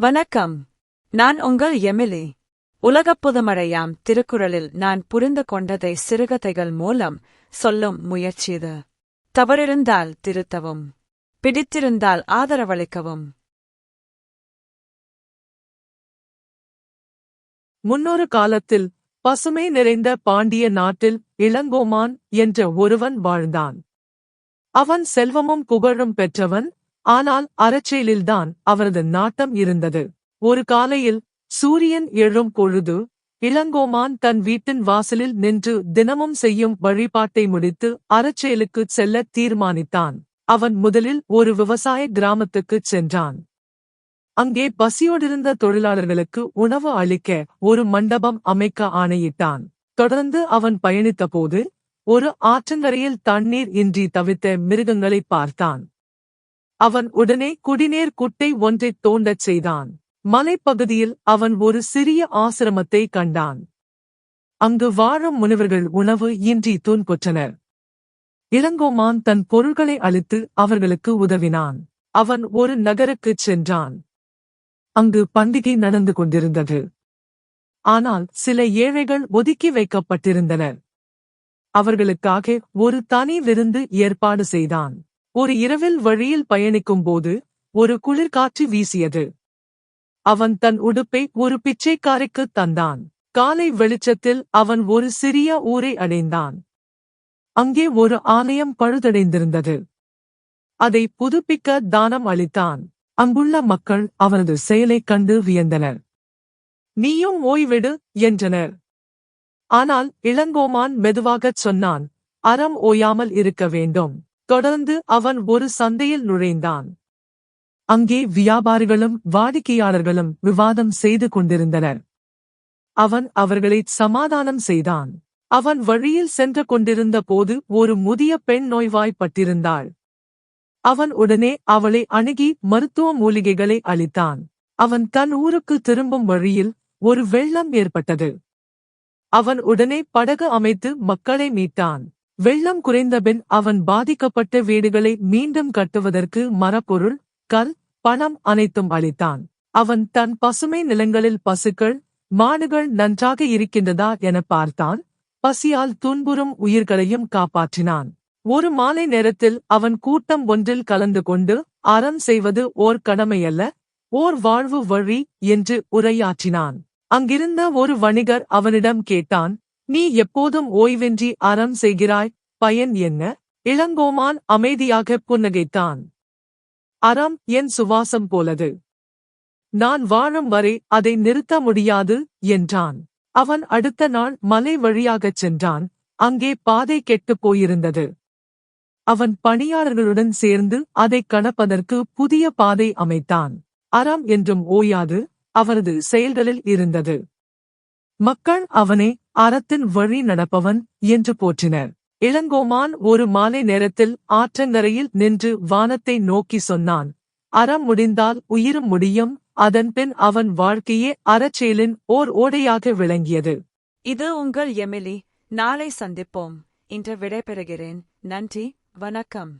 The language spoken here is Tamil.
வணக்கம். நான் உங்கள் எமிலி. உலகப் புதுமழையாம் திருக்குறளில் நான் புரிந்து கொண்டதை சிறுகதைகள் மூலம் சொல்லும் முயற்சிது தவறிருந்தால் திருத்தவும். பிடித்திருந்தால் ஆதரவளிக்கவும். முன்னொரு காலத்தில் பசுமை நிறைந்த பாண்டிய நாட்டில் இளங்கோமான் என்ற ஒருவன் வாழ்ந்தான். அவன் செல்வமும் புகழும் பெற்றவன் ஆனால் அறச்செயலில்தான் அவரது நாட்டம் இருந்தது. ஒரு காலையில் சூரியன் எழும் பொழுது இளங்கோமான் தன் வீட்டின் வாசலில் நின்று தினமும் செய்யும் வழிபாட்டை முடித்து அறச்செயலுக்குச் செல்ல தீர்மானித்தான். அவன் முதலில் ஒரு விவசாய கிராமத்துக்குச் சென்றான். அங்கே பசியோடிருந்த தொழிலாளர்களுக்கு உணவு அளிக்க ஒரு மண்டபம் அமைக்க ஆணையிட்டான். தொடர்ந்து அவன் பயணித்தபோது ஒரு ஆற்றங்கரையில் தண்ணீர் இன்றி தவித்த மிருகங்களை பார்த்தான். அவன் உடனே குடிநீர் குட்டை ஒன்றைத் தோண்டச் செய்தான். மலைப்பகுதியில் அவன் ஒரு சிறிய ஆசிரமத்தை கண்டான். அங்கு வாழும் முனிவர்கள் உணவு இன்றி தூண்பொற்றனர். இளங்கோமான் தன் பொருள்களை அளித்து அவர்களுக்கு உதவினான். அவன் ஒரு நகருக்குச் சென்றான். அங்கு பண்டிகை நடந்து கொண்டிருந்தது. ஆனால் சில ஏழைகள் ஒதுக்கி வைக்கப்பட்டிருந்தனர். அவர்களுக்காக ஒரு தனி விருந்து ஏற்பாடு செய்தான். ஒரு இரவில் வழியில் பயணிக்கும்போது ஒரு குளிர்காற்று வீசியது. அவன் தன் உடுப்பை ஒரு பிச்சைக்காரைக்கு தந்தான். காலை வெளிச்சத்தில் அவன் ஒரு சிறிய ஊரை அடைந்தான். அங்கே ஒரு ஆலயம் பழுதடைந்திருந்தது. அதை புதுப்பிக்க தானம் அளித்தான். அங்குள்ள மக்கள் அவனது செயலைக் கண்டு வியந்தனர். நீயும் ஓய்விடு என்றனர். ஆனால் இளங்கோமான் மெதுவாகச் சொன்னான் அறம் ஓயாமல் இருக்க வேண்டும். தொடர்ந்து அவன் ஒரு சந்தையில் நுழைந்தான். அங்கே வியாபாரிகளும் வாடிக்கையாளர்களும் விவாதம் செய்து கொண்டிருந்தனர். அவன் அவர்களைச் சமாதானம் செய்தான். அவன் வழியில் சென்று கொண்டிருந்த போது ஒரு முதிய பெண் நோய்வாய்ப்பட்டிருந்தாள். அவன் உடனே அவளை அணுகி மருத்துவ மூலிகைகளை அளித்தான். அவன் தன் ஊருக்கு திரும்பும் வழியில் ஒரு வெள்ளம் ஏற்பட்டது. அவன் உடனே படகு அமைத்து மக்களை மீட்டான். வெள்ளம் குறைந்தபின் அவன் பாதிக்கப்பட்ட வீடுகளை மீண்டும் கட்டுவதற்கு மரப்பொருள் கல் பணம் அனைத்தும் அளித்தான். அவன் தன் பசுமை நிலங்களில் பசுக்கள் மாடுகள் நன்றாக இருக்கின்றதா என பார்த்தான். பசியால் துன்புறும் உயிர்களையும் காப்பாற்றினான். ஒரு மாலை நேரத்தில் அவன் கூட்டம் ஒன்றில் கலந்து கொண்டு அறம் செய்வது ஓர் கடமையல்ல ஓர் வாழ்வு வழி என்று உரையாற்றினான். அங்கிருந்த ஒரு வணிகர் அவனிடம் கேட்டான் நீ எப்போதும் ஓய்வின்றி அறம் செய்கிறாய் பயன் என்ன? இளங்கோமான் அமைதியாக புன்னகைத்தான். அறம் என் சுவாசம் போலது. நான் வாழும் வரை அதை நிறுத்த முடியாது என்றான். அவன் அடுத்த நாள் மலை வழியாகச் சென்றான் அங்கே பாதை கெட்டுப் போயிருந்தது. அவன் பணியாளர்களுடன் சேர்ந்து அதைக் கணப்பதற்கு புதிய பாதை அமைத்தான். அறம் என்றும் ஓயாது அவரது செயல்களில் இருந்தது. மக்கள் அவனை அறத்தின் வழி நடப்பவன் என்று போற்றினர். இளங்கோமான் ஒரு மாலை நேரத்தில் ஆற்றங்கரையில் நின்று வானத்தை நோக்கி சொன்னான். அறம் முடிந்தால் உயிரும் முடியும் அதன்பின் அவன் வாழ்க்கையே அறச்செயலின் ஓர் ஓடையாக விளங்கியது. இது உங்கள் எமிலி. நாளை சந்திப்போம். இன்று விடைபெறுகிறேன். நன்றி வணக்கம்.